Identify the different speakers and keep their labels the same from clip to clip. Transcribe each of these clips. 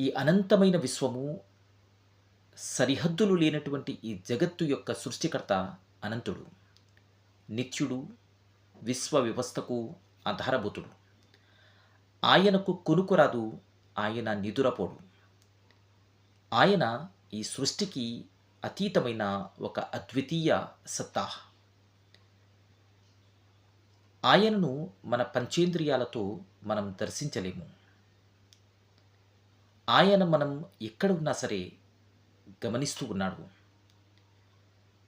Speaker 1: ఈ అనంతమైన విశ్వము సరిహద్దులు లేనటువంటి ఈ జగత్తు యొక్క సృష్టికర్త అనంతుడు. నిత్యుడు విశ్వ వ్యవస్థకు ఆధారభూతుడు. ఆయనకు కొనుకురాదు ఆయన నిదురపోడు. ఆయన ఈ సృష్టికి అతీతమైన ఒక అద్వితీయ సత్తా. ఆయనను మన పంచేంద్రియాలతో మనం దర్శించలేము. ఆయన మనం ఎక్కడ ఉన్నా సరే గమనిస్తూ ఉన్నాడు.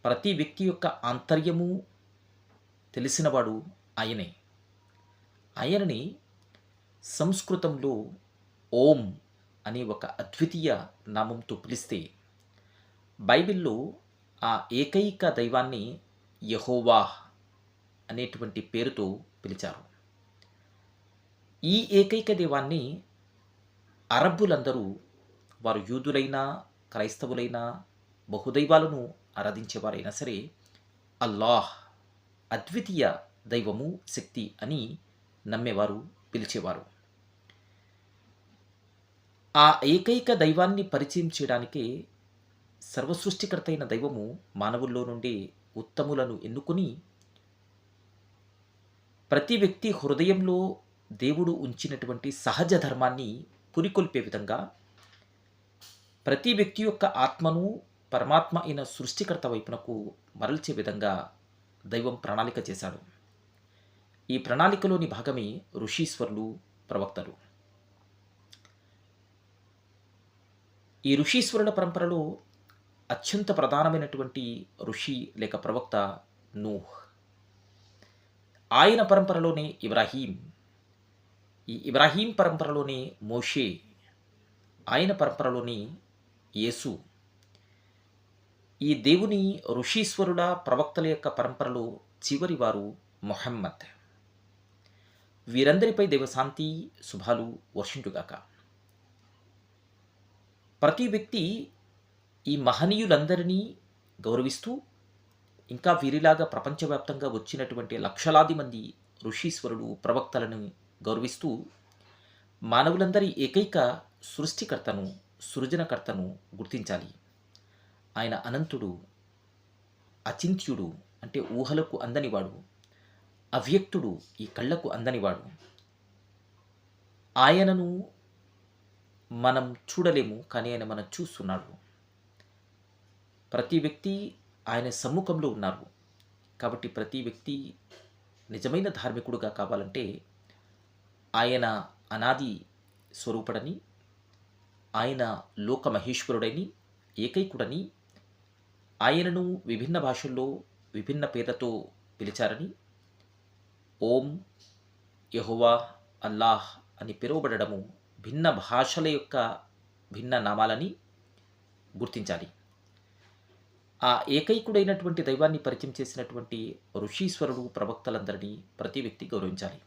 Speaker 1: ప్రతి వ్యక్తి యొక్క ఆంతర్యము తెలిసినవాడు ఆయనే. ఆయనని సంస్కృతంలో ఓం అనే ఒక అద్వితీయ నామంతో పిలిస్తే బైబిల్లో ఆ ఏకైక దైవాన్ని యహోవాహ్ అనేటువంటి పేరుతో పిలిచారు. ఈ ఏకైక దైవాన్ని అరబ్బులందరూ వారు యూదులైనా క్రైస్తవులైనా బహుదైవాలను ఆరాధించేవారైనా సరే అల్లాహ్ అద్వితీయ దైవము శక్తి అని నమ్మేవారు పిలిచేవారు. ఆ ఏకైక దైవాన్ని పరిచయం చేయడానికే సర్వసృష్టికర్తైన దైవము మానవుల్లో నుండి ఉత్తములను ఎన్నుకొని ప్రతి వ్యక్తి హృదయంలో దేవుడు ఉంచినటువంటి సహజ ధర్మాన్ని పురికొల్పే విధంగా ప్రతి వ్యక్తి యొక్క ఆత్మను పరమాత్మ అయిన సృష్టికర్త వైపునకు మరల్చే విధంగా దైవం ప్రణాళిక చేశాడు. ఈ ప్రణాళికలోని భాగమే ఋషీశ్వరులు ప్రవక్తలు. ఈ ఋషీశ్వరుల పరంపరలో అత్యంత ప్రధానమైనటువంటి ఋషి లేక ప్రవక్త నూహ్. ఆయన పరంపరలోనే ఇబ్రాహీం ఈ ఇబ్రాహీం పరంపరలోని మోషే ఆయన పరంపరలోని యేసు ఈ దేవుని ఋషీశ్వరుల ప్రవక్తల యొక్క పరంపరలో చివరి వారు మొహమ్మద్. వీరందరిపై దేవశాంతి శుభాలు వర్షించుగాక. ప్రతి వ్యక్తి ఈ మహనీయులందరినీ గౌరవిస్తూ ఇంకా వీరిలాగా ప్రపంచవ్యాప్తంగా వచ్చినటువంటి లక్షలాది మంది ఋషీశ్వరులు ప్రవక్తలను గౌరవిస్తూ మానవులందరి ఏకైక సృష్టికర్తను సృజనకర్తను గుర్తించాలి. ఆయన అనంతుడు అచింత్యుడు అంటే ఊహలకు అందనివాడు అవ్యక్తుడు ఈ కళ్ళకు అందనివాడు ఆయనను మనం చూడలేము కానీ ఆయన మనం చూస్తున్నాడు. ప్రతి వ్యక్తి ఆయన సమ్ముఖంలో ఉన్నారు. కాబట్టి ప్రతి వ్యక్తి నిజమైన ధార్మికుడుగా కావాలంటే ఆయన అనాది స్వరూపుడని ఆయన లోకమహేశ్వరుడని ఏకైకుడని ఆయనను విభిన్న భాషల్లో విభిన్న పేర్లతో పిలిచారని ఓం యహోవా అల్లాహ్ అని పిలువబడము భిన్న భాషల యొక్క భిన్న నామాలని గుర్తించాలి. ఆ ఏకైకుడైనటువంటి దైవాన్ని పరిచయం చేసినటువంటి ఋషీశ్వరుడు ప్రవక్తలందరినీ ప్రతి వ్యక్తి గౌరవించాలి.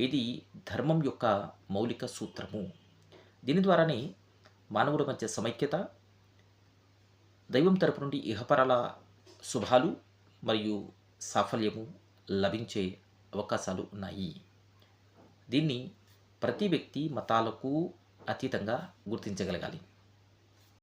Speaker 1: ఇది ధర్మం యొక్క మౌలిక సూత్రము. దీని ద్వారానే మానవుల మధ్య సమైక్యత దైవం తరపు నుండి ఇహపరాల శుభాలు మరియు సాఫల్యము లభించే అవకాశాలు ఉన్నాయి. దీన్ని ప్రతి వ్యక్తి మతాలకు అతీతంగా గుర్తించగలగాలి.